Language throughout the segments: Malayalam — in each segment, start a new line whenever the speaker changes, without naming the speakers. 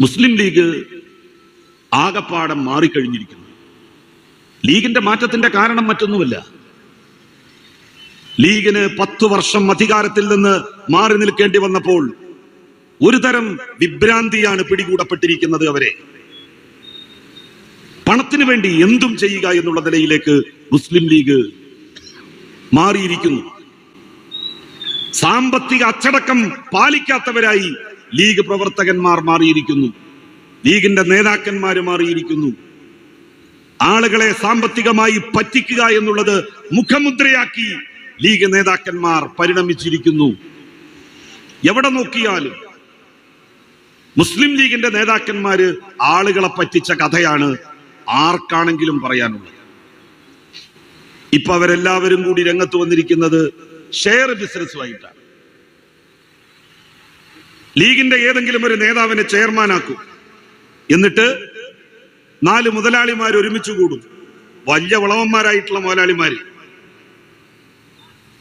മുസ്ലിം ലീഗ് ആകപ്പാടം മാറിക്കഴിഞ്ഞിരിക്കുന്നു. ലീഗിന്റെ മാറ്റത്തിന്റെ കാരണം മറ്റൊന്നുമല്ല. ലീഗിന് പത്തു വർഷം അധികാരത്തിൽ നിന്ന് മാറി നിൽക്കേണ്ടി വന്നപ്പോൾ ഒരു തരം വിഭ്രാന്തിയാണ് പിടികൂടപ്പെട്ടിരിക്കുന്നത് അവരെ. പണത്തിന് വേണ്ടി എന്തും ചെയ്യുക എന്നുള്ള നിലയിലേക്ക് മുസ്ലിം ലീഗ് മാറിയിരിക്കുന്നു. സാമ്പത്തിക അച്ചടക്കം പാലിക്കാത്തവരായി ലീഗ് പ്രവർത്തകന്മാർ മാറിയിരിക്കുന്നു. ലീഗിന്റെ നേതാക്കന്മാർ മാറിയിരിക്കുന്നു. ആളുകളെ സാമ്പത്തികമായി പറ്റിക്കുക എന്നുള്ളത് മുഖമുദ്രയാക്കി ലീഗ് നേതാക്കന്മാർ പരിണമിച്ചിരിക്കുന്നു. എവിടെ നോക്കിയാലും മുസ്ലിം ലീഗിന്റെ നേതാക്കന്മാര് ആളുകളെ പറ്റിച്ച കഥയാണ് ആർക്കാണെങ്കിലും പറയാനുള്ളത്. ഇപ്പൊ അവരെല്ലാവരും കൂടി രംഗത്ത് വന്നിരിക്കുന്നത് ഷെയർ ബിസിനസ്സുമായിട്ടാണ്. ലീഗിന്റെ ഏതെങ്കിലും ഒരു നേതാവിനെ ചെയർമാനാക്കും. എന്നിട്ട് നാല് മുതലാളിമാർ ഒരുമിച്ച് കൂടും. വലിയ വളവന്മാരായിട്ടുള്ള മുതലാളിമാര്.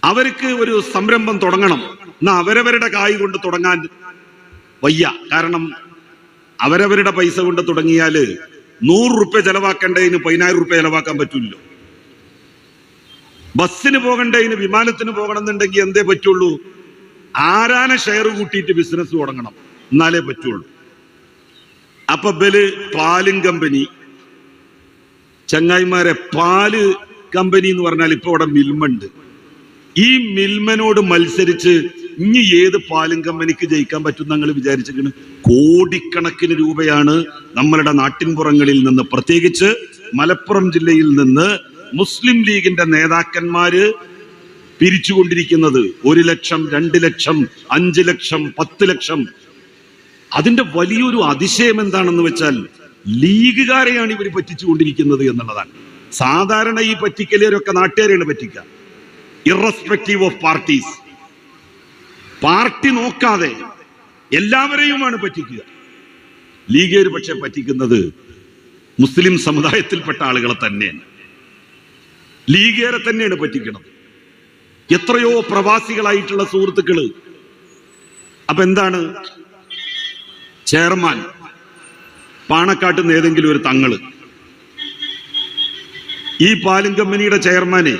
അവർക്ക് ഒരു സംരംഭം തുടങ്ങണം. എന്നാ അവരവരുടെ കായ് കൊണ്ട് തുടങ്ങാൻ വയ്യ. കാരണം അവരവരുടെ പൈസ കൊണ്ട് തുടങ്ങിയാൽ നൂറ് റുപ്യ ചെലവാക്കേണ്ടതിന് പതിനായിരം റുപ്യ ചെലവാക്കാൻ പറ്റൂല്ലോ ബസ്സിന് പോകേണ്ടതിന് വിമാനത്തിന് പോകണമെന്നുണ്ടെങ്കിൽ എന്തേ പറ്റുള്ളൂ? ആരാന ഷെയർ കൂട്ടിയിട്ട് ബിസിനസ് തുടങ്ങണം? എന്നാലേ പറ്റുള്ളൂ. അപ്പൊ ബൽ പാലും കമ്പനി. ചങ്ങായിമാരെ പാൽ കമ്പനി എന്ന് പറഞ്ഞാൽ ഇപ്പൊ ഇവിടെ മിൽമുണ്ട് ഈ മിൽമനോട് മത്സരിച്ച് ഇനി ഏത് പാലും കമ്പനിക്ക് ജയിക്കാൻ പറ്റും ഞങ്ങൾ വിചാരിച്ചിരിക്കുന്നു. കോടിക്കണക്കിന് രൂപയാണ് നമ്മളുടെ നാട്ടിൻപുറങ്ങളിൽ നിന്ന് പ്രത്യേകിച്ച് മലപ്പുറം ജില്ലയിൽ നിന്ന് മുസ്ലിം ലീഗിന്റെ നേതാക്കന്മാര് പിരിച്ചുകൊണ്ടിരിക്കുന്നത് ഒരു ലക്ഷം രണ്ട് ലക്ഷം അഞ്ച് ലക്ഷം പത്ത് ലക്ഷം. അതിന്റെ വലിയൊരു അതിശയം എന്താണെന്ന് വെച്ചാൽ ലീഗുകാരെയാണ് ഇവർ പറ്റിച്ചുകൊണ്ടിരിക്കുന്നത് എന്നുള്ളതാണ്. സാധാരണ ഈ പറ്റിക്കലേരൊക്കെ നാട്ടുകാരെയാണ് പറ്റിക്കുക. ഇറസ്പെക്റ്റീവ് ഓഫ് പാർട്ടീസ് പാർട്ടി നോക്കാതെ എല്ലാവരെയുമാണ് പറ്റിക്കുക. ലീഗുകാർ പക്ഷെ പറ്റിക്കുന്നത് മുസ്ലിം സമുദായത്തിൽപ്പെട്ട ആളുകളെ തന്നെയാണ്. ലീഗുകാരെ തന്നെയാണ് പറ്റിക്കുന്നത് എത്രയോ പ്രവാസികളായിട്ടുള്ള സുഹൃത്തുക്കൾ. അപ്പൊ എന്താണ്? ചെയർമാൻ പാണക്കാട്ട് നിന്ന് ഏതെങ്കിലും ഒരു തങ്ങൾ. ഈ പാലും കമ്പനിയുടെ ചെയർമാനെ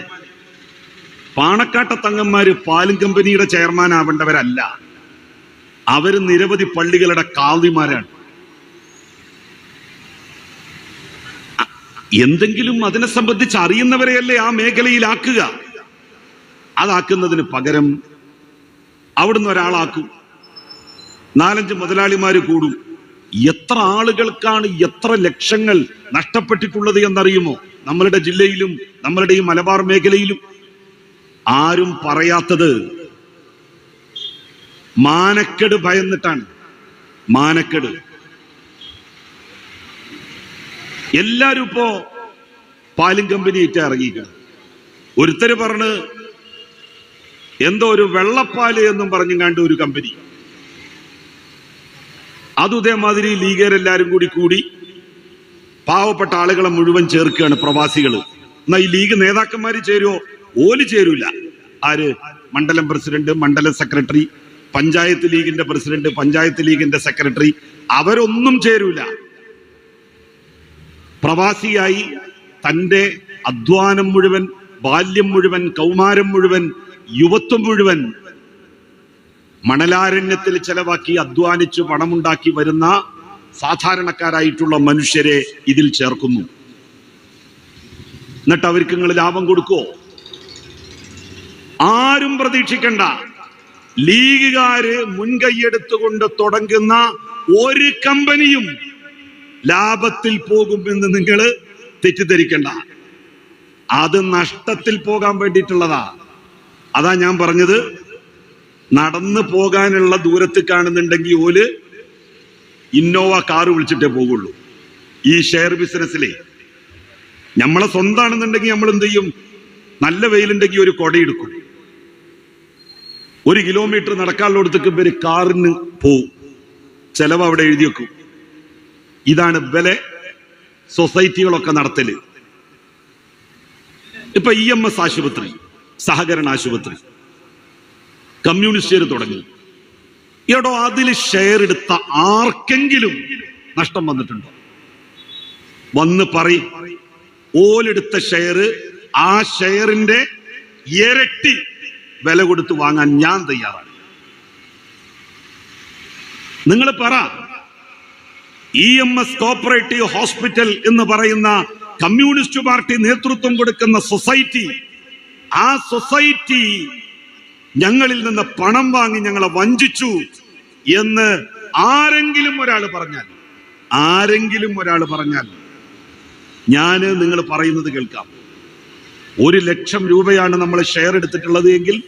പാണക്കാട്ട തങ്ങന്മാര് പാലും കമ്പനിയുടെ ചെയർമാൻ ആവേണ്ടവരല്ല. അവർ നിരവധി പള്ളികളുടെ കാവിമാരാണ് എന്തെങ്കിലും അതിനെ സംബന്ധിച്ച് അറിയുന്നവരെയല്ലേ ആ മേഖലയിലാക്കുക. അതാക്കുന്നതിന് പകരം അവിടുന്ന് ഒരാളാക്കും. നാലഞ്ച് മുതലാളിമാർ കൂടും. എത്ര ആളുകൾക്കാണ് എത്ര ലക്ഷങ്ങൾ നഷ്ടപ്പെട്ടിട്ടുള്ളത് എന്നറിയുമോ? നമ്മളുടെ ജില്ലയിലും നമ്മളുടെ ഈ മലബാർ മേഖലയിലും. ആരും പറയാത്തത് മാനക്കെട് ഭയന്നിട്ടാണ്. മാനക്കെട്. എല്ലാരും ഇപ്പോ പാലും കമ്പനി ആയിട്ട് ഇറങ്ങിയിരിക്കണം ഒരുത്തര് പറഞ്ഞ് എന്തോ ഒരു വെള്ളപ്പാൽ എന്നും പറഞ്ഞും കണ്ട് ഒരു കമ്പനി. അത് ഇതേമാതിരി ലീഗരെല്ലാരും കൂടി കൂടി പാവപ്പെട്ട ആളുകളെ മുഴുവൻ ചേർക്കുകയാണ് പ്രവാസികൾ എന്നാ ഈ ലീഗ് നേതാക്കന്മാർ ചേരുവോ ഓൽ ചേരൂല. ആര്? മണ്ഡലം പ്രസിഡന്റ് മണ്ഡലം സെക്രട്ടറി പഞ്ചായത്ത് ലീഗിന്റെ പ്രസിഡന്റ് പഞ്ചായത്ത് ലീഗിന്റെ സെക്രട്ടറി അവരൊന്നും ചേരൂല. പ്രവാസിയായി തന്റെ അധ്വാനം മുഴുവൻ ബാല്യം മുഴുവൻ കൗമാരം മുഴുവൻ യുവത്വം മുഴുവൻ മണലാരണ്യത്തിൽ ചെലവാക്കി അധ്വാനിച്ച് പണമുണ്ടാക്കി വരുന്ന സാധാരണക്കാരായിട്ടുള്ള മനുഷ്യരെ ഇതിൽ ചേർക്കുന്നു. എന്നിട്ട് അവർക്ക് നിങ്ങൾ ലാഭം കൊടുക്കുവോ? ആരും പ്രതീക്ഷിക്കണ്ട. ലീഗുകാര് മുൻകൈയെടുത്തുകൊണ്ട് തുടങ്ങുന്ന ഒരു കമ്പനിയും ലാഭത്തിൽ പോകുമെന്ന് നിങ്ങൾ തെറ്റിദ്ധരിക്കണ്ട. അത് നഷ്ടത്തിൽ പോകാൻ വേണ്ടിയിട്ടുള്ളതാ. അതാ ഞാൻ പറഞ്ഞത്. നടന്നു പോകാനുള്ള ദൂരത്ത് കാണുന്നുണ്ടെങ്കിൽ ഓൽ ഇന്നോവ കാറ് വിളിച്ചിട്ടേ പോകുള്ളൂ. ഈ ഷെയർ ബിസിനസ്സിലെ. നമ്മളെ സ്വന്താണെന്നുണ്ടെങ്കിൽ നമ്മൾ എന്ത് ചെയ്യും? നല്ല വെയിലുണ്ടെങ്കിൽ ഒരു കൊടയെടുക്കും ഒരു കിലോമീറ്റർ നടക്കാനുള്ളടത്തേക്ക് ഇവർ കാറിന് പോവും. ചെലവ് അവിടെ എഴുതി വെക്കും. ഇതാണ് വില സൊസൈറ്റികളൊക്കെ നടത്തൽ. ഇപ്പൊ ഇ എം എസ് ആശുപത്രി. സഹകരണ ആശുപത്രി. കമ്മ്യൂണിസ്റ്റുകാർ തുടങ്ങി. എടോ അതിൽ ഷെയർ എടുത്ത ആർക്കെങ്കിലും നഷ്ടം വന്നിട്ടുണ്ടോ? വന്ന് പറയും. ഓലെടുത്ത ഷെയർ ആ ഷെയറിന്റെ ഇരട്ടി വില കൊടുത്ത് വാങ്ങാൻ ഞാൻ തയ്യാറാണ്. നിങ്ങൾ പറ. E M S cooperative hospital എന്ന് പറയുന്ന കമ്മ്യൂണിസ്റ്റ് പാർട്ടി നേതൃത്വം കൊടുക്കുന്ന സൊസൈറ്റി ആ സൊസൈറ്റി ഞങ്ങളിൽ നിന്ന് പണം വാങ്ങി ഞങ്ങളെ വഞ്ചിച്ചു എന്ന് ആരെങ്കിലും ഒരാൾ പറഞ്ഞാൽ ആരെങ്കിലും ഒരാൾ പറഞ്ഞാൽ ഞാൻ നിങ്ങൾ പറയുന്നത് കേൾക്കാം. ഒരു ലക്ഷം രൂപയാണ് നമ്മൾ ഷെയർ എടുത്തിട്ടുള്ളത് എങ്കിൽ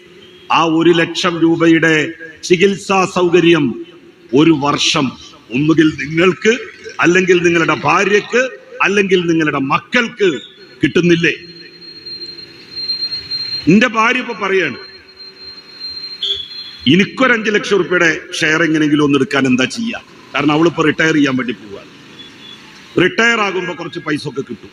ആ ഒരു ലക്ഷം രൂപയുടെ ചികിത്സാ സൗകര്യം ഒരു വർഷം ഒന്നുകിൽ നിങ്ങൾക്ക് അല്ലെങ്കിൽ നിങ്ങളുടെ ഭാര്യക്ക് അല്ലെങ്കിൽ നിങ്ങളുടെ മക്കൾക്ക് കിട്ടുന്നില്ലേ? എന്റെ ഭാര്യ ഇപ്പൊ പറയാണ് എനിക്കൊരു അഞ്ചു ലക്ഷം റുപ്യയുടെ ഷെയർ എങ്ങനെങ്കിലും ഒന്ന് എടുക്കാൻ എന്താ ചെയ്യാ? കാരണം അവളിപ്പോ റിട്ടയർ ചെയ്യാൻ വേണ്ടി പോവാണ്. റിട്ടയർ ആകുമ്പോ കുറച്ച് പൈസ ഒക്കെ കിട്ടും.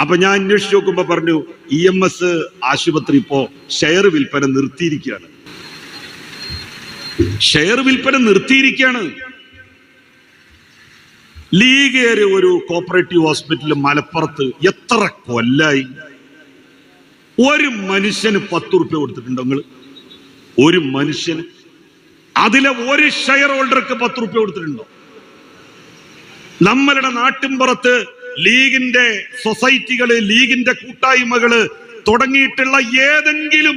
അപ്പൊ ഞാൻ അന്വേഷിച്ച് നോക്കുമ്പോ പറഞ്ഞു ഇ എം എസ് ആശുപത്രി ഇപ്പോ ഷെയർ വിൽപ്പന നിർത്തിയിരിക്കുകയാണ്. ഷെയർ വിൽപ്പന നിർത്തിയിരിക്കുകയാണ്. ലീഗേര് ഒരു കോപ്പറേറ്റീവ് ഹോസ്പിറ്റൽ മലപ്പുറത്ത് എത്ര കൊല്ലായി? ഒരു മനുഷ്യന് പത്ത് റുപ്യ കൊടുത്തിട്ടുണ്ടോ നിങ്ങൾ ഒരു മനുഷ്യന്. അതിലെ ഒരു ഷെയർ ഹോൾഡർക്ക് പത്ത് റുപ്യ കൊടുത്തിട്ടുണ്ടോ? നമ്മളുടെ നാട്ടിൻപുറത്ത് ലീഗിന്റെ സൊസൈറ്റികൾ ലീഗിന്റെ കൂട്ടായ്മകൾ തുടങ്ങിയിട്ടുള്ള ഏതെങ്കിലും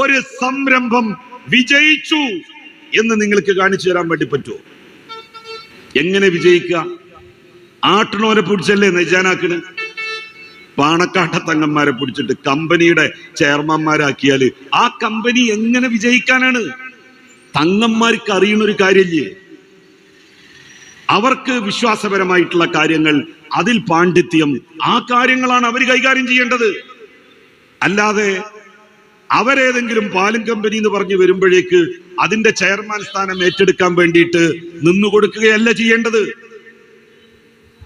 ഒരു സംരംഭം വിജയിച്ചു എന്ന് നിങ്ങൾക്ക് കാണിച്ചു തരാൻ വേണ്ടി പറ്റുമോ? എങ്ങനെ വിജയിക്കുക? ആട്ടണോനെ പിടിച്ചല്ലേ നെജാനാക്കിന് പാണക്കാട്ട തങ്ങന്മാരെ പിടിച്ചിട്ട് കമ്പനിയുടെ ചെയർമാന്മാരാക്കിയാൽ ആ കമ്പനി എങ്ങനെ വിജയിക്കാനാണ്? തങ്ങന്മാർക്ക് അറിയുന്ന ഒരു കാര്യമില്ലേ? അവർക്ക് വിശ്വാസപരമായിട്ടുള്ള കാര്യങ്ങൾ അതിൽ പാണ്ഡിത്യം ആ കാര്യങ്ങളാണ് അവർ കൈകാര്യം ചെയ്യേണ്ടത്. അല്ലാതെ അവരേതെങ്കിലും പാലും കമ്പനി എന്ന് പറഞ്ഞു വരുമ്പോഴേക്ക് അതിന്റെ ചെയർമാൻ സ്ഥാനം ഏറ്റെടുക്കാൻ വേണ്ടിയിട്ട് നിന്നു കൊടുക്കുകയല്ല ചെയ്യേണ്ടത്.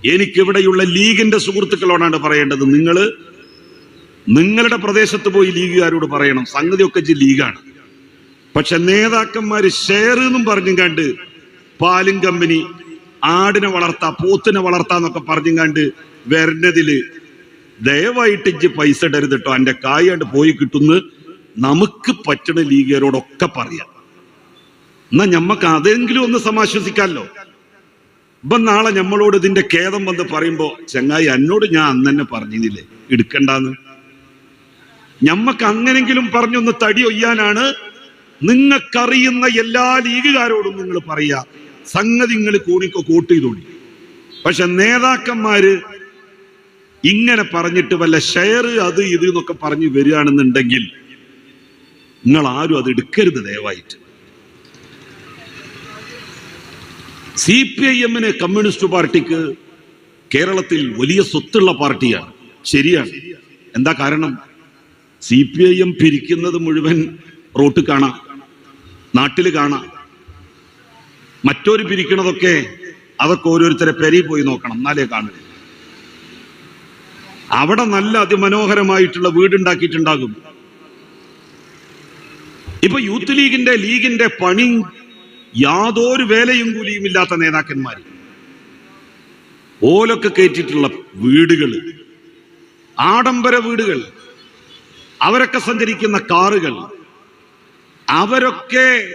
എനിക്കിവിടെയുള്ള ലീഗിന്റെ സുഹൃത്തുക്കളോടാണ് പറയേണ്ടത്. നിങ്ങൾ നിങ്ങളുടെ പ്രദേശത്ത് പോയി ലീഗുകാരോട് പറയണം. സംഗതിയൊക്കെ ലീഗാണ്. പക്ഷെ നേതാക്കന്മാര് ഷെയർ എന്നും പറഞ്ഞും കണ്ട് പാലും കമ്പനി ആടിനെ വളർത്താ പോത്തിനെ വളർത്താന്നൊക്കെ പറഞ്ഞും കണ്ട് വരുന്നതിൽ ദയവായിട്ട് ഇജ്ജ് പൈസ ഇടരുത് കേട്ടോ എന്റെ കായാണ്ട് പോയി കിട്ടുന്ന് നമുക്ക് പറ്റണ ലീഗുകാരോടൊക്കെ പറയാം. എന്നാ ഞമ്മക്ക് അതെങ്കിലും ഒന്ന് സമാശ്വസിക്കാമല്ലോ ഇപ്പൊ നാളെ നമ്മളോട് ഇതിന്റെ ഖേദം വന്ന് പറയുമ്പോ ചങ്ങായി എന്നോട് ഞാൻ അന്ന് തന്നെ പറഞ്ഞിരുന്നില്ലേ എടുക്കണ്ടെന്ന്? ഞമ്മക്ക് അങ്ങനെങ്കിലും പറഞ്ഞൊന്ന് തടി ഒയ്യാനാണ്. നിങ്ങൾക്കറിയുന്ന എല്ലാ ലീഗുകാരോടും നിങ്ങൾ പറയാ സംഗതി നിങ്ങൾ കൂണിക്കോ കൂട്ട് ചെയ്തോളി. പക്ഷെ നേതാക്കന്മാര് ഇങ്ങനെ പറഞ്ഞിട്ട് വല്ല ഷെയർ അത് ഇത് എന്നൊക്കെ പറഞ്ഞു വരികയാണെന്നുണ്ടെങ്കിൽ നിങ്ങൾ ആരും അത് എടുക്കരുത് ദയവായിട്ട്. സി പി ഐ എമ്മിന് കമ്മ്യൂണിസ്റ്റ് പാർട്ടിക്ക് കേരളത്തിൽ വലിയ സ്വത്തുള്ള പാർട്ടിയാണ്. ശരിയാണ്. എന്താ കാരണം? സി പി ഐ എം പിരിക്കുന്നത് മുഴുവൻ റോട്ട് കാണാം നാട്ടിൽ കാണാം. മറ്റൊരു പിരിക്കണതൊക്കെ അതൊക്കെ ഓരോരുത്തരെ പെരി പോയി നോക്കണം എന്നാലേ കാണുക അവിടെ നല്ല അതിമനോഹരമായിട്ടുള്ള വീടുണ്ടാക്കിയിട്ടുണ്ടാകും. ഇപ്പൊ യൂത്ത് ലീഗിന്റെ ലീഗിന്റെ പണി യാതൊരു വേലയും കൂലിയും ഇല്ലാത്ത നേതാക്കന്മാർ. ഓലൊക്കെ കയറ്റിയിട്ടുള്ള വീടുകൾ ആഡംബര വീടുകൾ അവരൊക്കെ സഞ്ചരിക്കുന്ന കാറുകൾ അവരൊക്കെ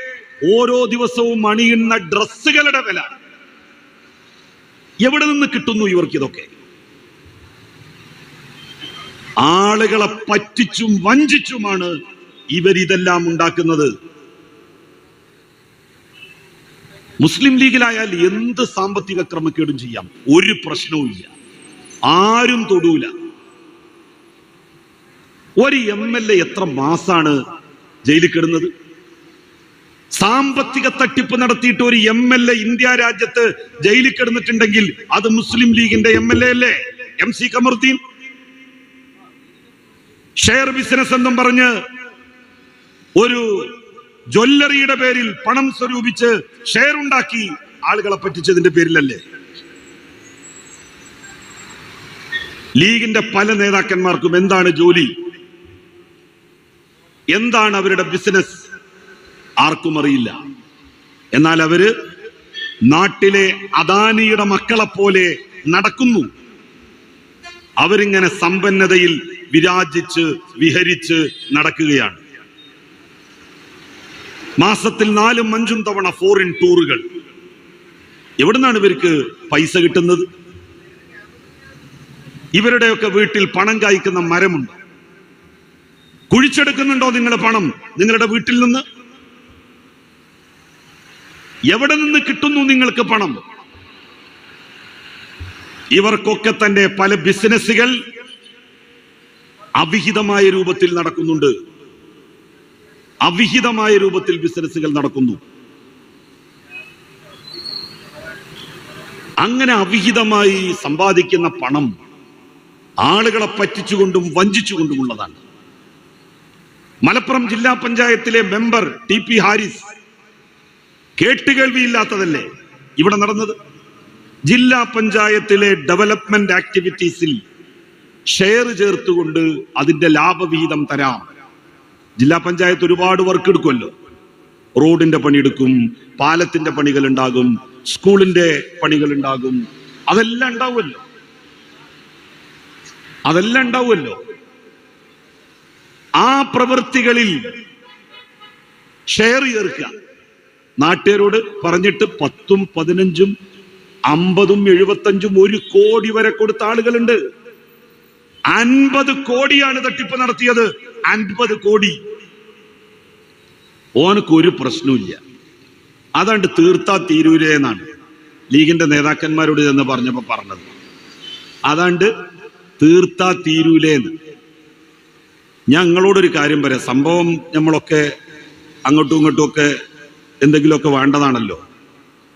ഓരോ ദിവസവും അണിയുന്ന ഡ്രസ്സുകളുടെ വില. എവിടെ നിന്ന് കിട്ടുന്നു ഇവർക്ക് ഇതൊക്കെ? ആളുകളെ പറ്റിച്ചും വഞ്ചിച്ചുമാണ് ഇവരിതെല്ലാം ഉണ്ടാക്കുന്നത്. മുസ്ലിം ലീഗിലായാൽ എന്ത് സാമ്പത്തിക ക്രമക്കേടും ചെയ്യാം? ഒരു പ്രശ്നവും ഇല്ല. ആരും തൊടൂല. ഒരു എം എൽ എ എത്ര മാസാണ് ജയിലിൽ കിടന്നത്? സാമ്പത്തിക തട്ടിപ്പ് നടത്തിയിട്ട് ഒരു എം എൽ എ ഇന്ത്യ രാജ്യത്ത് ജയിലിൽ കിടന്നിട്ടുണ്ടെങ്കിൽ അത് മുസ്ലിം ലീഗിന്റെ എം എൽ എ അല്ലേ? M C Kamaruddin. Share business എന്നും പറഞ്ഞ് ഒരു ജ്വല്ലറിയുടെ പേരിൽ പണം സ്വരൂപിച്ച് ഷെയർ ഉണ്ടാക്കി ആളുകളെ പറ്റിച്ചതിന്റെ പേരിലല്ലേ? ലീഗിന്റെ പല നേതാക്കന്മാർക്കും എന്താണ് ജോലി? എന്താണ് അവരുടെ ബിസിനസ് ആർക്കും അറിയില്ല. എന്നാൽ അവർ നാട്ടിലെ അദാനിയുടെ മക്കളെ പോലെ നടക്കുന്നു. അവരിങ്ങനെ സമ്പന്നതയിൽ വിരാജിച്ച് വിഹരിച്ച് നടക്കുകയാണ്. മാസത്തിൽ നാലും അഞ്ചും തവണ ഫോറിൻ ടൂറുകൾ എവിടുന്നാണ് ഇവർക്ക് പൈസ കിട്ടുന്നത്? ഇവരുടെയൊക്കെ വീട്ടിൽ പണം കായ്ക്കുന്ന മരമുണ്ട്? കുഴിച്ചെടുക്കുന്നുണ്ടോ നിങ്ങളുടെ പണം? നിങ്ങളുടെ വീട്ടിൽ നിന്ന്? എവിടെ നിന്ന് കിട്ടുന്നു നിങ്ങൾക്ക് പണം? ഇവർക്കൊക്കെ തന്നെ പല ബിസിനസ്സുകൾ അവിഹിതമായ രൂപത്തിൽ നടക്കുന്നുണ്ട്. അവിഹിതമായ രൂപത്തിൽ ബിസിനസ്സുകൾ നടക്കുന്നു. അങ്ങനെ അവിഹിതമായി സമ്പാദിക്കുന്ന പണം ആളുകളെ പറ്റിച്ചുകൊണ്ടും വഞ്ചിച്ചുകൊണ്ടുമുള്ളതാണ് മലപ്പുറം ജില്ലാ പഞ്ചായത്തിലെ മെമ്പർ ടി പി ഹാരിസ് കേട്ടുകേൾവിയില്ലാത്തതല്ലേ ഇവിടെ നടന്നത്? ജില്ലാ പഞ്ചായത്തിലെ ഡെവലപ്മെന്റ് ആക്ടിവിറ്റീസിൽ ഷെയർ ചേർത്തുകൊണ്ട് അതിന്റെ ലാഭവിഹിതം തരാം. ജില്ലാ പഞ്ചായത്ത് ഒരുപാട് വർക്ക് എടുക്കുമല്ലോ. റോഡിന്റെ പണിയെടുക്കും പാലത്തിന്റെ പണികൾ ഉണ്ടാകും സ്കൂളിന്റെ പണികൾ ഉണ്ടാകും. അതെല്ലാം ഉണ്ടാവുമല്ലോ. അതെല്ലാം ഉണ്ടാവുമല്ലോ. ആ പ്രവൃത്തികളിൽ ഷെയർ ചേർക്കുക. നാട്ടുകാരോട് പറഞ്ഞിട്ട് പത്തും പതിനഞ്ചും അമ്പതും എഴുപത്തഞ്ചും ഒരു കോടി വരെ കൊടുത്ത ആളുകളുണ്ട്. അൻപത് കോടിയാണ് തട്ടിപ്പ് നടത്തിയത്. അൻപത് കോടി. ഓനക്ക് ഒരു പ്രശ്നമില്ല അതാണ്ട് തീർത്താ തീരൂലേ എന്നാണ് ലീഗിന്റെ നേതാക്കന്മാരോട് ചെന്ന് പറഞ്ഞപ്പോ പറഞ്ഞത്. അതാണ്ട് തീർത്താ തീരൂലേന്ന് ഞങ്ങളോടൊരു കാര്യം പറയാം. സംഭവം നമ്മളൊക്കെ അങ്ങോട്ടും ഇങ്ങോട്ടും ഒക്കെ എന്തെങ്കിലുമൊക്കെ വേണ്ടതാണല്ലോ.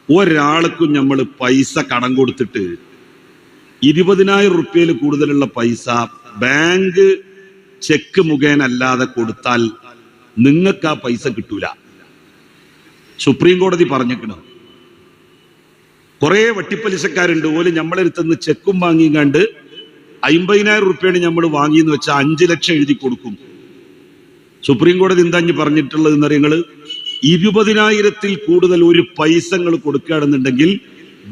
ഒരാൾക്കും നമ്മൾ പൈസ കടം കൊടുത്തിട്ട് ഇരുപതിനായിരം റുപ്യയിൽ കൂടുതലുള്ള പൈസ ബാങ്ക് ചെക്ക് മുഖേന അല്ലാതെ കൊടുത്താൽ നിങ്ങൾക്ക് ആ പൈസ കിട്ടൂല. സുപ്രീം കോടതി പറഞ്ഞിരിക്കണം കുറെ വട്ടിപ്പലിശക്കാരുണ്ട്. ഓൽ നമ്മളെടുത്തുനിന്ന് ചെക്കും വാങ്ങിയും കണ്ട് അമ്പതിനായിരം റുപ്യാണ് നമ്മൾ വാങ്ങിയെന്ന് വെച്ചാൽ അഞ്ചു ലക്ഷം എഴുതി കൊടുക്കും. സുപ്രീം കോടതി എന്താ ഞാൻ പറഞ്ഞിട്ടുള്ളത് എന്നറിയങ്ങൾ ഇരുപതിനായിരത്തിൽ കൂടുതൽ ഒരു പൈസ നിങ്ങൾ കൊടുക്കുകയാണെന്നുണ്ടെങ്കിൽ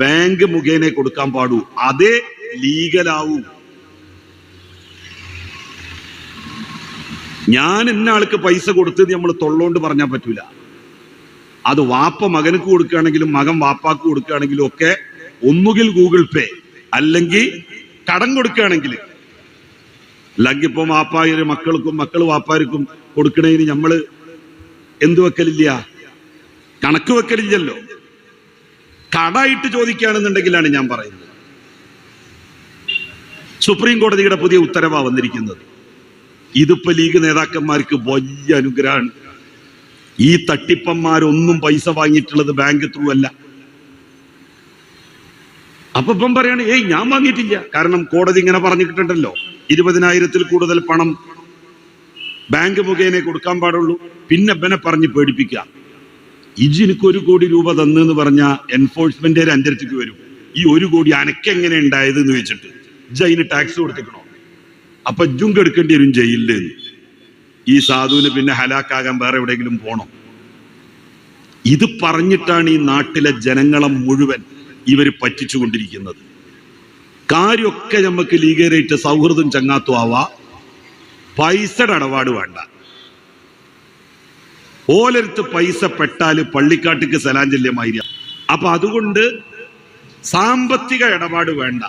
ബാങ്ക് മുഖേന കൊടുക്കാൻ പാടൂ. അതേ ലീഗലാവൂ. ഞാൻ ഇന്ന ആൾക്ക് പൈസ കൊടുത്തത് നമ്മൾ തൊള്ളോണ്ട് പറഞ്ഞാൽ പറ്റൂല. അത് വാപ്പ മകനക്ക് കൊടുക്കുകയാണെങ്കിലും മകൻ വാപ്പാക്ക് കൊടുക്കുകയാണെങ്കിലും ഒക്കെ ഒന്നുകിൽ ഗൂഗിൾ പേ അല്ലെങ്കിൽ കടം കൊടുക്കുകയാണെങ്കിൽ. അല്ലെങ്കിൽ ഇപ്പൊ വാപ്പായ മക്കൾക്കും മക്കൾ വാപ്പാർക്കും കൊടുക്കണേന് നമ്മൾ എന്തു വെക്കലില്ല? കണക്ക് വെക്കലില്ലല്ലോ. കടായിട്ട് ചോദിക്കുകയാണെന്നുണ്ടെങ്കിലാണ് ഞാൻ പറയുന്നത്. സുപ്രീം കോടതിയുടെ പുതിയ ഉത്തരവാ വന്നിരിക്കുന്നത്. ഇതിപ്പോ ലീഗ് നേതാക്കന്മാർക്ക് വലിയ അനുഗ്രഹമാണ്. ഈ തട്ടിപ്പന്മാരൊന്നും പൈസ വാങ്ങിയിട്ടുള്ളത് ബാങ്ക് ത്രൂ അല്ല. അപ്പൊ ഇപ്പം പറയാണ് ഏയ് ഞാൻ വാങ്ങിയിട്ടില്ല. കാരണം കോടതി ഇങ്ങനെ പറഞ്ഞിട്ടുണ്ടല്ലോ ഇരുപതിനായിരത്തിൽ കൂടുതൽ പണം ബാങ്ക് മുഖേന കൊടുക്കാൻ പാടുള്ളൂ. പിന്നെ ബനെ പറഞ്ഞ് പേടിപ്പിക്കുക. ഇജിനിക്ക് ഒരു കോടി രൂപ തന്നെന്ന് പറഞ്ഞ എൻഫോഴ്സ്മെന്റ് എന്റെ വരും. ഈ ഒരു കോടി അനക്കെങ്ങനെ ഉണ്ടായത് എന്ന് വെച്ചിട്ട് ഇജ് അതിന് ടാക്സ് കൊടുത്തിക്കണോ അപ്പൊ ഇജും കെടുക്കേണ്ടി വരും ജയിലിൽ. ഈ സാധുവിന് പിന്നെ ഹലാക്കാകാൻ വേറെ എവിടെയെങ്കിലും പോണം? ഇത് പറഞ്ഞിട്ടാണ് ഈ നാട്ടിലെ ജനങ്ങളെ മുഴുവൻ ഇവർ പറ്റിച്ചുകൊണ്ടിരിക്കുന്നത്. കാര്യമൊക്കെ നമുക്ക് ലീഗേറേറ്റ് സൗഹൃദം ചങ്ങാത്തു ആവാ. പൈസയുടെ ഇടപാട് വേണ്ട. ഓലരുത്ത് പൈസ പെട്ടാൽ പള്ളിക്കാട്ടിക്ക് സലാഞ്ചല്യമായിരിക്കാം അപ്പൊ അതുകൊണ്ട് സാമ്പത്തിക ഇടപാട് വേണ്ട.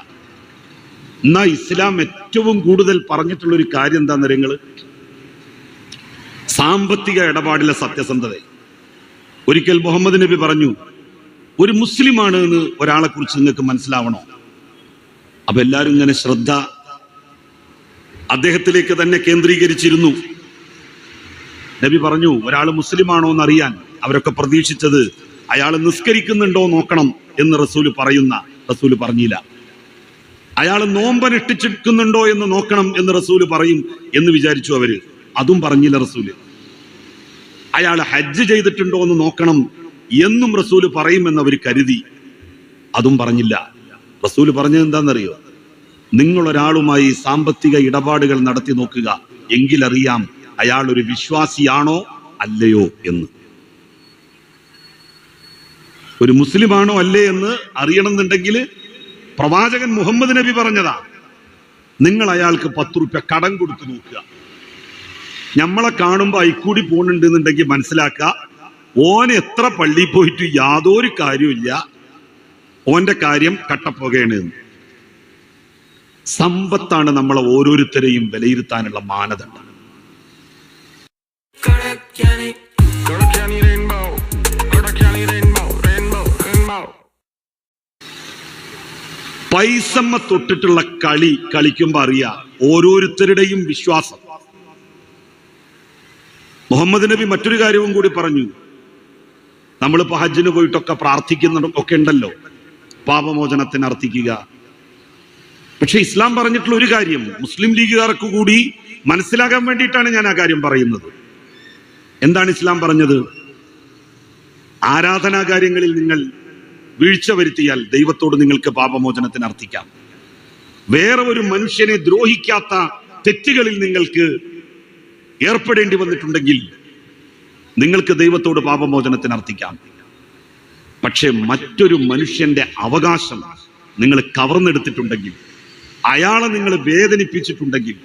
എന്നാ ഇസ്ലാം ഏറ്റവും കൂടുതൽ പറഞ്ഞിട്ടുള്ള ഒരു കാര്യം എന്താന്ന് നിങ്ങൾ? സാമ്പത്തിക ഇടപാടിലെ സത്യസന്ധത. ഒരിക്കൽ മുഹമ്മദ് നബി പറഞ്ഞു ഒരു മുസ്ലിമാണ് എന്ന് ഒരാളെ കുറിച്ച് നിങ്ങൾക്ക് മനസ്സിലാവണോ? അപ്പൊ എല്ലാരും ഇങ്ങനെ ശ്രദ്ധ അദ്ദേഹത്തിലേക്ക് തന്നെ കേന്ദ്രീകരിച്ചിരുന്നു. നബി പറഞ്ഞു ഒരാൾ മുസ്ലിമാണോ എന്ന് അറിയാൻ അവരൊക്കെ പ്രതീക്ഷിച്ചത് അയാൾ നിസ്കരിക്കുന്നുണ്ടോ നോക്കണം എന്ന് റസൂൽ പറയുന്ന റസൂൽ പറഞ്ഞില്ല. അയാൾ നോമ്പനുഷ്ഠിച്ചിരിക്കുന്നുണ്ടോ എന്ന് നോക്കണം എന്ന് റസൂൽ പറയും എന്ന് വിചാരിച്ചു അവർ. അതും പറഞ്ഞില്ല റസൂൽ. അയാൾ ഹജ്ജ് ചെയ്തിട്ടുണ്ടോ എന്ന് നോക്കണം എന്നും റസൂൽ പറയുമെന്ന് അവർ കരുതി. അതും പറഞ്ഞില്ല. റസൂൽ പറഞ്ഞത് എന്താണെന്നറിയോ? നിങ്ങൾ ഒരാളുമായി സാമ്പത്തിക ഇടപാടുകൾ നടത്തി നോക്കുക. എങ്കിലറിയാം അയാൾ ഒരു വിശ്വാസിയാണോ അല്ലയോ എന്ന്. ഒരു മുസ്ലിമാണോ അല്ലേ എന്ന് അറിയണമെന്നുണ്ടെങ്കിൽ പ്രവാചകൻ മുഹമ്മദ് നബി പറഞ്ഞതാ നിങ്ങൾ അയാൾക്ക് പത്ത് റുപ്യ കടം കൊടുത്തു നോക്കുക. നമ്മളെ കാണുമ്പോൾ അയിക്കൂടി പോണുണ്ടെന്നുണ്ടെങ്കിൽ മനസ്സിലാക്ക മനസ്സിലാക്കുക ഓൻ എത്ര പള്ളി പോയിട്ട് യാതൊരു കാര്യമില്ല ഓന്റെ കാര്യം കട്ടപ്പുകയാണ് സമ്പത്താണ് നമ്മളെ ഓരോരുത്തരെയും വിലയിരുത്താനുള്ള മാനദണ്ഡം. പൈസമ്മ തൊട്ടിട്ടുള്ള കളി കളിക്കുമ്പോ അറിയാം ഓരോരുത്തരുടെയും വിശ്വാസം. മുഹമ്മദ് നബി മറ്റൊരു കാര്യവും കൂടി പറഞ്ഞു. നമ്മളിപ്പോ ഹജ്ജിന് പോയിട്ടൊക്കെ പ്രാർത്ഥിക്കുന്നതും ഒക്കെ ഉണ്ടല്ലോ. പാപമോചനത്തിന് അർത്ഥിക്കുക. പക്ഷെ ഇസ്ലാം പറഞ്ഞിട്ടുള്ള ഒരു കാര്യം മുസ്ലിം ലീഗുകാർക്ക് കൂടി മനസ്സിലാകാൻ വേണ്ടിയിട്ടാണ് ഞാൻ ആ കാര്യം പറയുന്നത്. എന്താണ് ഇസ്ലാം പറഞ്ഞത്? ആരാധനാ കാര്യങ്ങളിൽ നിങ്ങൾ വീഴ്ച വരുത്തിയാൽ ദൈവത്തോട് നിങ്ങൾക്ക് പാപമോചനത്തിന് അർത്ഥിക്കാം വേറെ ഒരു മനുഷ്യനെ ദ്രോഹിക്കാത്ത തെറ്റുകളിൽ നിങ്ങൾക്ക് ഏർപ്പെടേണ്ടി വന്നിട്ടുണ്ടെങ്കിൽ നിങ്ങൾക്ക് ദൈവത്തോട് പാപമോചനത്തിന് അർത്ഥിക്കാം പക്ഷെ മറ്റൊരു മനുഷ്യന്റെ അവകാശം നിങ്ങൾ കവർന്നെടുത്തിട്ടുണ്ടെങ്കിൽ അയാളെ നിങ്ങൾ വേദനിപ്പിച്ചിട്ടുണ്ടെങ്കിൽ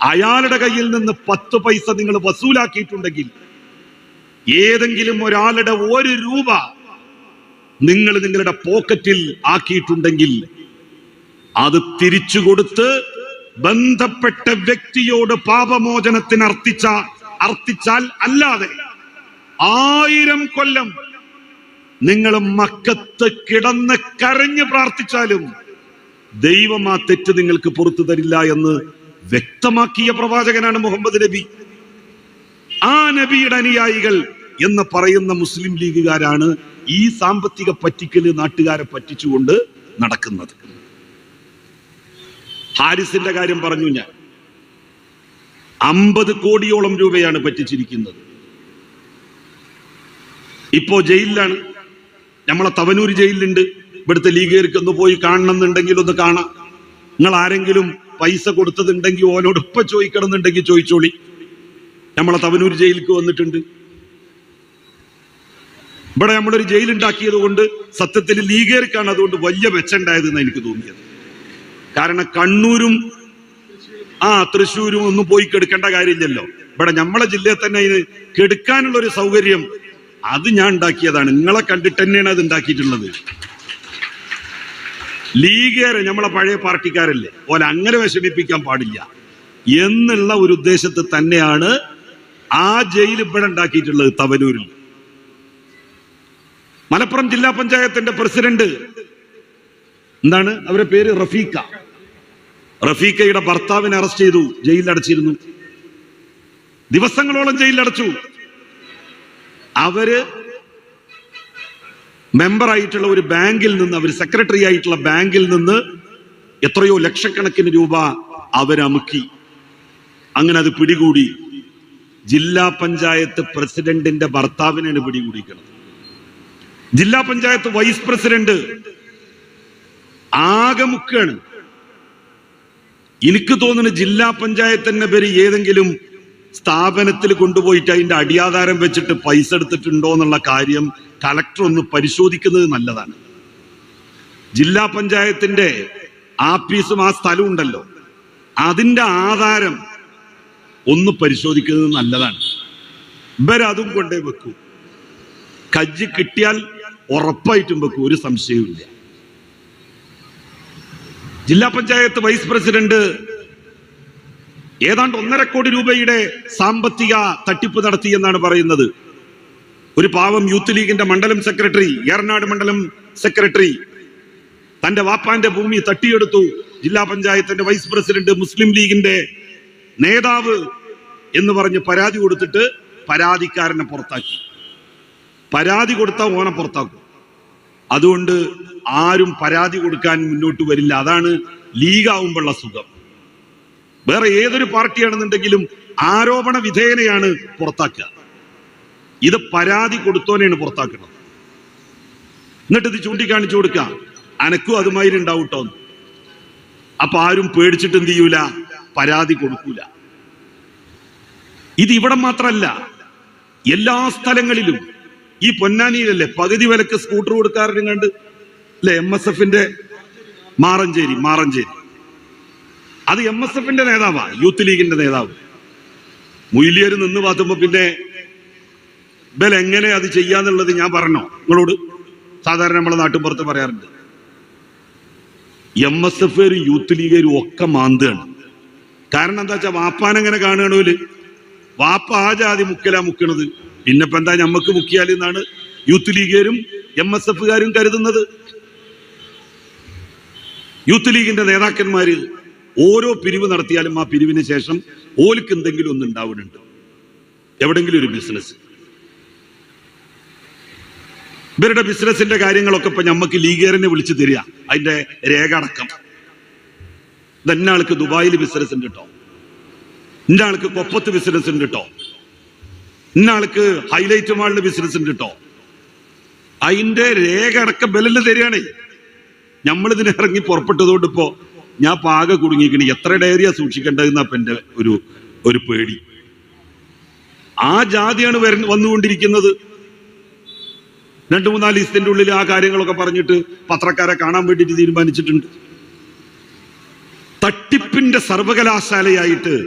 അയാളുടെ കയ്യിൽ നിന്ന് പത്ത് പൈസ നിങ്ങൾ വസൂലാക്കിയിട്ടുണ്ടെങ്കിൽ ഏതെങ്കിലും ഒരാളുടെ ഒരു രൂപ നിങ്ങൾ നിങ്ങളുടെ പോക്കറ്റിൽ ആക്കിയിട്ടുണ്ടെങ്കിൽ അത് തിരിച്ചു കൊടുത്ത് ബന്ധപ്പെട്ട വ്യക്തിയോട് പാപമോചനത്തിന് അർത്ഥിച്ച അർത്ഥിച്ചാൽ അല്ലാതെ ആയിരം കൊല്ലം നിങ്ങൾ മക്കത്ത് കിടന്ന് കരഞ്ഞ് പ്രാർത്ഥിച്ചാലും ദൈവം ആ തെറ്റ് നിങ്ങൾക്ക് പുറത്തു തരില്ല എന്ന് വ്യക്തമാക്കിയ പ്രവാചകനാണ് മുഹമ്മദ് നബി. ആ നബിയുടെ അനുയായികൾ എന്ന് പറയുന്ന മുസ്ലിം ലീഗുകാരാണ് ഈ സാമ്പത്തിക പറ്റിക്കൽ നാട്ടുകാരെ പറ്റിച്ചുകൊണ്ട് നടക്കുന്നത്. ഹാരിസിന്റെ കാര്യം പറഞ്ഞു ഞാൻ. അമ്പത് കോടിയോളം രൂപയാണ് പറ്റിച്ചിരിക്കുന്നത്. ഇപ്പോ ജയിലിലാണ്. നമ്മളെ തവനൂർ ജയിലിലുണ്ട്. ഇവിടുത്തെ ലീഗുകാർക്ക് ഒന്ന് പോയി കാണണം എന്നുണ്ടെങ്കിൽ ഒന്ന് കാണാം. നിങ്ങൾ ആരെങ്കിലും പൈസ കൊടുത്തതുണ്ടെങ്കിൽ ഓനോട് ഇപ്പൊ ചോദിക്കണമെന്നുണ്ടെങ്കിൽ ചോദിച്ചോളി. നമ്മളെ തവനൂർ ജയിലിക്ക് വന്നിട്ടുണ്ട്. ഇവിടെ നമ്മളൊരു ജയിലുണ്ടാക്കിയത് കൊണ്ട് സത്യത്തിൽ ലീഗേർക്കാണ് അതുകൊണ്ട് വലിയ മെച്ചുണ്ടായതെന്ന് എനിക്ക് തോന്നിയത്. കാരണം കണ്ണൂരും ആ തൃശ്ശൂരും ഒന്നും പോയി കെടുക്കേണ്ട കാര്യമില്ലല്ലോ. ഇവിടെ നമ്മളെ ജില്ലയിൽ തന്നെ ഇത് കെടുക്കാനുള്ള ഒരു സൗകര്യം അത് ഞാൻ ഉണ്ടാക്കിയതാണ്. നിങ്ങളെ കണ്ടിട്ട് തന്നെയാണ് അത് ഉണ്ടാക്കിയിട്ടുള്ളത്. ലീഗേറെ നമ്മളെ പഴയ പാർട്ടിക്കാരല്ലേ. ഓല അങ്ങനെ വിഷമിപ്പിക്കാൻ പാടില്ല. എന്നുള്ള ഒരു ഉദ്ദേശത്തിൽ തന്നെയാണ് ആ ജയിൽ ഇവിടെ ഉണ്ടാക്കിയിട്ടുള്ളത് തവനൂരിൽ. മലപ്പുറം ജില്ലാ പഞ്ചായത്തിന്റെ പ്രസിഡന്റ്. എന്താണ്? അവരെ പേര് റഫീഖ റഫീഖയുടെ ഭർത്താവിനെ അറസ്റ്റ് ചെയ്തു ജയിലിൽ അടച്ചിരുന്നു ദിവസങ്ങളോളം ജയിലിൽ അടച്ചു അവർ മെമ്പർ ആയിട്ടുള്ള ഒരു ബാങ്കിൽ നിന്ന് അവർ സെക്രട്ടറി ആയിട്ടുള്ള ബാങ്കിൽ നിന്ന് എത്രയോ ലക്ഷക്കണക്കിന് രൂപ അവരമുക്കി. അങ്ങനെ അത് പിടികൂടി. ജില്ലാ പഞ്ചായത്ത് പ്രസിഡന്റിന്റെ ഭർത്താവിനാണ് പിടികൂടിക്കുന്നത് ജില്ലാ പഞ്ചായത്ത് വൈസ് പ്രസിഡന്റ് ആകെ മുക്കാണ്. എനിക്ക് തോന്നുന്നു ജില്ലാ പഞ്ചായത്തിന്റെ പേര് ഏതെങ്കിലും സ്ഥാപനത്തിൽ കൊണ്ടുപോയിട്ട് അതിന്റെ അടിയാധാരം വെച്ചിട്ട് പൈസ എടുത്തിട്ടുണ്ടോ എന്നുള്ള കാര്യം കളക്ടർ ഒന്ന് പരിശോധിക്കുന്നത് നല്ലതാണ്. ജില്ലാ പഞ്ചായത്തിന്റെ ആഫീസും ആ സ്ഥലവും ഉണ്ടല്ലോ. അതിന്റെ ആധാരം ഒന്ന് പരിശോധിക്കുന്നത് നല്ലതാണ്. ഇവരതും കൊണ്ടേ വെക്കൂ. കജ്ജി കിട്ടിയാൽ ഉറപ്പായിട്ടും വെക്കും ഒരു സംശയവുമില്ല. ജില്ലാ പഞ്ചായത്ത് വൈസ് പ്രസിഡന്റ് ഏതാണ്ട് ഒന്നര കോടി രൂപയുടെ സാമ്പത്തിക തട്ടിപ്പ് നടത്തി എന്നാണ് പറയുന്നത്. ഒരു പാവം യൂത്ത് ലീഗിന്റെ മണ്ഡലം സെക്രട്ടറി ഏറനാട് മണ്ഡലം സെക്രട്ടറി തന്റെ വാപ്പാന്റെ ഭൂമി തട്ടിയെടുത്തു. ജില്ലാ പഞ്ചായത്തിന്റെ വൈസ് പ്രസിഡന്റ് മുസ്ലിം ലീഗിന്റെ നേതാവ് എന്ന് പറഞ്ഞ് പരാതി കൊടുത്തിട്ട് പരാതിക്കാരനെ പുറത്താക്കി. പരാതി കൊടുത്ത ഓനെ പുറത്താക്കും. അതുകൊണ്ട് ആരും പരാതി കൊടുക്കാൻ മുന്നോട്ട് വരില്ല. അതാണ് ലീഗാവുമ്പോഴുള്ള സുഖം. വേറെ ഏതൊരു പാർട്ടിയാണെന്നുണ്ടെങ്കിലും ആരോപണ വിധേയനെയാണ് പുറത്താക്കുക. ഇത് പരാതി കൊടുത്തോനെയാണ് പുറത്താക്കുന്നത്. എന്നിട്ട് ഇത് ചൂണ്ടിക്കാണിച്ചു കൊടുക്കാം അനക്കും അതുമാതിരി ഉണ്ടാവട്ടോ. അപ്പൊ ആരും പേടിച്ചിട്ട് എന്ത് ചെയ്യൂല? പരാതി കൊടുക്കൂല. ഇത് ഇവിടെ മാത്രമല്ല എല്ലാ സ്ഥലങ്ങളിലും ഈ പൊന്നാനിയിലല്ലേ പകുതി വിലക്ക് സ്കൂട്ടർ കൊടുക്കാറുണ്ട് കണ്ട്? അല്ലെ എം എസ് എഫിന്റെ മാറഞ്ചേരി മാറഞ്ചേരി. അത് എം എസ് എഫിന്റെ നേതാവാ യൂത്ത് ലീഗിന്റെ നേതാവ്. മൊയ്ലിയർ നിന്ന് പാത്തുമ്പോ പിന്നെ ബൽ എങ്ങനെ അത് ചെയ്യാന്നുള്ളത് ഞാൻ പറഞ്ഞോ? നിങ്ങളോട് സാധാരണ നമ്മളെ നാട്ടുപുറത്ത് പറയാറുണ്ട്. എം എസ് എഫ് യൂത്ത് ലീഗുകാരും ഒക്കെ മാന്താണ് കാരണം എന്താ വെച്ചാൽ വാപ്പാനെങ്ങനെ കാണുകയാണെങ്കിൽ വാപ്പ ആ ജാതി മുക്കലാ മുക്കണത്. പിന്നെ ഇപ്പൊ എന്താ നമുക്ക് മുക്കിയാൽ എന്നാണ് യൂത്ത് ലീഗുകാരും എം എസ് എഫുകാരും കരുതുന്നത്. യൂത്ത് ലീഗിന്റെ നേതാക്കന്മാര് ഓരോ പിരിവ് നടത്തിയാലും ആ പിരിവിന് ശേഷം ഓൽക്ക് എന്തെങ്കിലും ഒന്ന് ഉണ്ടാവുന്നുണ്ട് എവിടെങ്കിലും ഒരു ബിസിനസ്. ഇവരുടെ ബിസിനസിന്റെ കാര്യങ്ങളൊക്കെ ഇപ്പൊ നമ്മക്ക് ലീഗേറിനെ വിളിച്ചു തരിക. അതിന്റെ രേഖ അടക്കം. ഇതെന്നാൾക്ക് ദുബായിൽ ബിസിനസ് ഉണ്ട് കേട്ടോ എന്റെ ആൾക്ക് കൊപ്പത്ത് ബിസിനസ് ഉണ്ട് കേട്ടോ ഇന്ന ആൾക്ക് ഹൈലൈറ്റ് മാളിന് ബിസിനസ് ഉണ്ട് കേട്ടോ അതിന്റെ രേഖ അടക്കം ബലല്ല തരികയാണേ. നമ്മളിതിന് ഇറങ്ങി പുറപ്പെട്ടതുകൊണ്ട് ഇപ്പോ ഞാൻ പാക കുടുങ്ങിക്കണി എത്ര ഡയറിയാ സൂക്ഷിക്കേണ്ടതെന്നാ എന്റെ ഒരു ഒരു പേടി. ആ ജാതിയാണ് വര വന്നുകൊണ്ടിരിക്കുന്നത്. രണ്ടു മൂന്നാൽ ദിവസത്തിന്റെ ഉള്ളിൽ ആ കാര്യങ്ങളൊക്കെ പറഞ്ഞിട്ട് പത്രക്കാരെ കാണാൻ വേണ്ടിയിട്ട് തീരുമാനിച്ചിട്ടുണ്ട്. തട്ടിപ്പിന്റെ സർവകലാശാലയായിട്ട്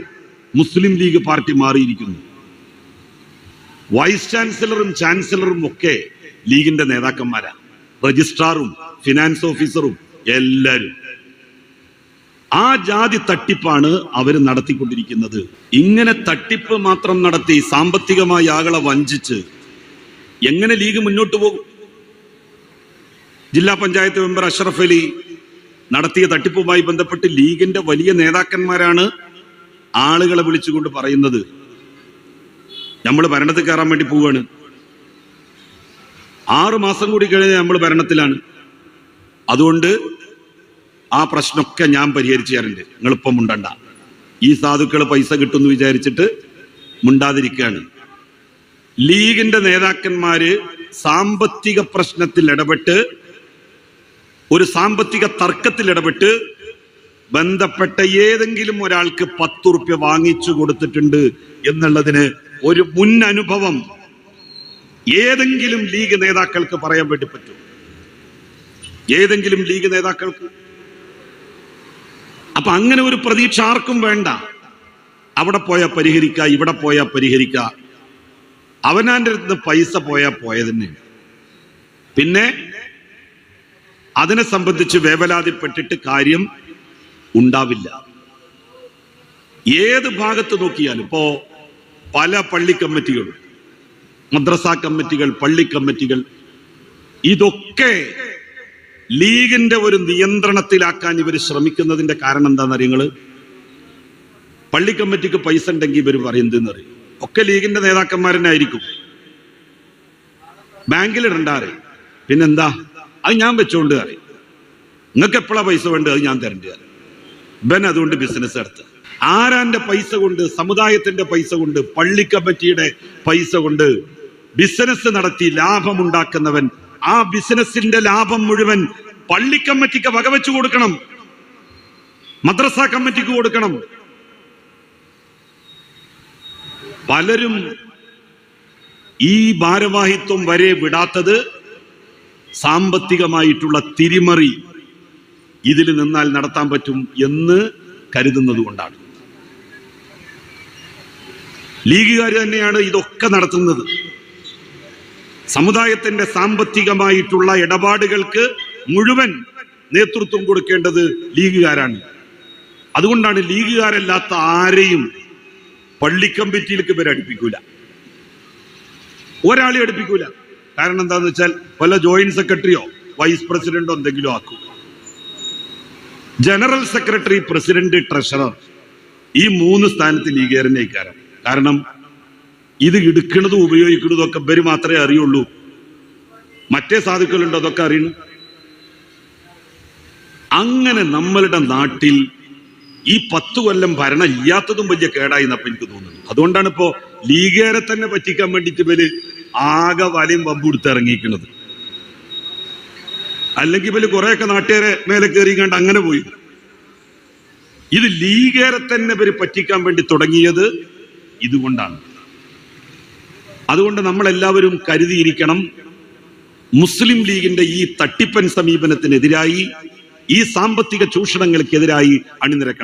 മുസ്ലിം ലീഗ് പാർട്ടി മാറിയിരിക്കുന്നു. വൈസ് ചാൻസലറും ചാൻസലറും ഒക്കെ ലീഗിന്റെ നേതാക്കന്മാരാ. രജിസ്ട്രാറും ഫിനാൻസ് ഓഫീസറും എല്ലാരും. ആ ജാതി തട്ടിപ്പാണ് അവർ നടത്തിക്കൊണ്ടിരിക്കുന്നത്. ഇങ്ങനെ തട്ടിപ്പ് മാത്രം നടത്തി സാമ്പത്തികമായി ആകളെ വഞ്ചിച്ച് എങ്ങനെ ലീഗ് മുന്നോട്ട് പോകും? ജില്ലാ പഞ്ചായത്ത് മെമ്പർ അഷ്റഫ് അലി നടത്തിയ തട്ടിപ്പുമായി ബന്ധപ്പെട്ട് ലീഗിന്റെ വലിയ നേതാക്കന്മാരാണ് ആളുകളെ വിളിച്ചുകൊണ്ട് പറയുന്നത്. നമ്മൾ ഭരണത്തിൽ കയറാൻ വേണ്ടി പോവുകയാണ്. ആറു മാസം കൂടി കഴിഞ്ഞ് നമ്മൾ ഭരണത്തിലാണ്. അതുകൊണ്ട് ആ പ്രശ്നമൊക്കെ ഞാൻ പരിഹരിച്ചു തരണ്ട് നിങ്ങളിപ്പം മുണ്ടണ്ട. ഈ സാധുക്കൾ പൈസ കിട്ടുമെന്ന് വിചാരിച്ചിട്ട് മുണ്ടാതിരിക്കുകയാണ്. ലീഗിന്റെ നേതാക്കന്മാര് സാമ്പത്തിക പ്രശ്നത്തിൽ ഇടപെട്ട് ഒരു സാമ്പത്തിക തർക്കത്തിൽ ഇടപെട്ട് ബന്ധപ്പെട്ട ഏതെങ്കിലും ഒരാൾക്ക് പത്തുറുപ്യ വാങ്ങിച്ചു കൊടുത്തിട്ടുണ്ട് എന്നുള്ളതിന് ഒരു മുൻ അനുഭവം ഏതെങ്കിലും ലീഗ് നേതാക്കൾക്ക് പറയാൻ വേണ്ടി പറ്റും. ഏതെങ്കിലും ലീഗ് നേതാക്കൾക്ക്. അപ്പൊ അങ്ങനെ ഒരു പ്രതീക്ഷ ആർക്കും വേണ്ട. അവിടെ പോയാൽ പരിഹരിക്ക ഇവിടെ പോയാൽ പരിഹരിക്ക. അവനാന്റെ അടുത്ത് പൈസ പോയാൽ പോയതന്നെ പിന്നെ അതിനെ സംബന്ധിച്ച് വേവലാതിപ്പെട്ടിട്ട് കാര്യം ഉണ്ടാവില്ല. ഏത് ഭാഗത്ത് നോക്കിയാലും ഇപ്പോ പല പള്ളി കമ്മിറ്റികളും മദ്രസ കമ്മിറ്റികൾ പള്ളി കമ്മിറ്റികൾ ഇതൊക്കെ ലീഗിന്റെ ഒരു നിയന്ത്രണത്തിലാക്കാൻ ഇവർ ശ്രമിക്കുന്നതിന്റെ കാരണം എന്താണെന്ന് അറിയങ്ങൾ പള്ളി കമ്മിറ്റിക്ക് പൈസ ഉണ്ടെങ്കിൽ ഇവർ പറയുന്നത് അറിയും ഒക്കെ ലീഗിന്റെ നേതാക്കന്മാരനെ ആയിരിക്കും. ബാങ്കിൽ ഇടണ്ടാറ് പിന്നെന്താ? അത് ഞാൻ വെച്ചോണ്ട് അറിയും നിങ്ങൾക്ക് എപ്പോഴാണ് പൈസ വേണ്ടത്? അത് ഞാൻ തരേണ്ടി അറിയും ബൻ അതുകൊണ്ട് ബിസിനസ് നടത്തുക. ആരാന്റെ പൈസ കൊണ്ട് സമുദായത്തിന്റെ പൈസ കൊണ്ട് പള്ളി കമ്മിറ്റിയുടെ പൈസ കൊണ്ട് ബിസിനസ് നടത്തി ലാഭമുണ്ടാക്കുന്നവൻ ആ ബിസിനസിന്റെ ലാഭം മുഴുവൻ പള്ളി കമ്മിറ്റിക്ക് വകവെച്ചു കൊടുക്കണം. മദ്രസ കമ്മിറ്റിക്ക് കൊടുക്കണം. പലരും ഈ ഭാരവാഹിത്വം വരെ വിടാത്തത് സാമ്പത്തികമായിട്ടുള്ള തിരിമറി ഇതിൽ നിന്നാൽ നടത്താൻ പറ്റും എന്ന് കരുതുന്നത് കൊണ്ടാണ്. ലീഗുകാർ തന്നെയാണ് ഇതൊക്കെ നടത്തുന്നത്. സമുദായത്തിന്റെ സാമ്പത്തികമായിട്ടുള്ള ഇടപാടുകൾക്ക് മുഴുവൻ നേതൃത്വം കൊടുക്കേണ്ടത് ലീഗുകാരാണ്. അതുകൊണ്ടാണ് ലീഗുകാരല്ലാത്ത ആരെയും പള്ളിക്കമ്പിറ്റിയിലേക്ക് ഇവരെ അടുപ്പിക്കൂല. ഒരാളെ അടുപ്പിക്കൂല. കാരണം എന്താന്ന് വെച്ചാൽ വല്ല ജോയിന്റ് സെക്രട്ടറിയോ വൈസ് പ്രസിഡന്റോ എന്തെങ്കിലും ആക്കും. ജനറൽ സെക്രട്ടറി പ്രസിഡന്റ് ട്രഷറർ ഈ മൂന്ന് സ്ഥാനത്ത് ലീഗേറിനെ കാരണം ഇത് എടുക്കുന്നതും ഉപയോഗിക്കുന്നതും ഒക്കെ ഇവർ മാത്രമേ അറിയുള്ളൂ. മറ്റേ സാധുക്കളുണ്ട് അതൊക്കെ അറിയണം? അങ്ങനെ നമ്മളുടെ നാട്ടിൽ ഈ പത്തു കൊല്ലം ഭരണം ഇല്ലാത്തതും വലിയ കേടായി എന്നപ്പോ എനിക്ക് തോന്നുന്നു. അതുകൊണ്ടാണ് ഇപ്പോ ലീഗേരെ തന്നെ പറ്റിക്കാൻ വേണ്ടിയിട്ട് ഇവർ ആകെ വലയും വമ്പ് കൊടുത്ത് ഇറങ്ങിയിരിക്കുന്നത്. അല്ലെങ്കിൽ ഇവർ കുറെയൊക്കെ നാട്ടുകാരെ മേലെ കയറി കണ്ട് അങ്ങനെ പോയി. ഇത് ലീഗേരെ തന്നെ ഇവർ പറ്റിക്കാൻ വേണ്ടി തുടങ്ങിയത് ഇതുകൊണ്ടാണ്. അതുകൊണ്ട് നമ്മളെല്ലാവരും കരുതിയിരിക്കണം മുസ്ലിം ലീഗിന്റെ ഈ തട്ടിപ്പൻ സമീപനത്തിനെതിരായി ഈ സാമ്പത്തിക ചൂഷണങ്ങൾക്കെതിരായി അണിനിരക്കണം.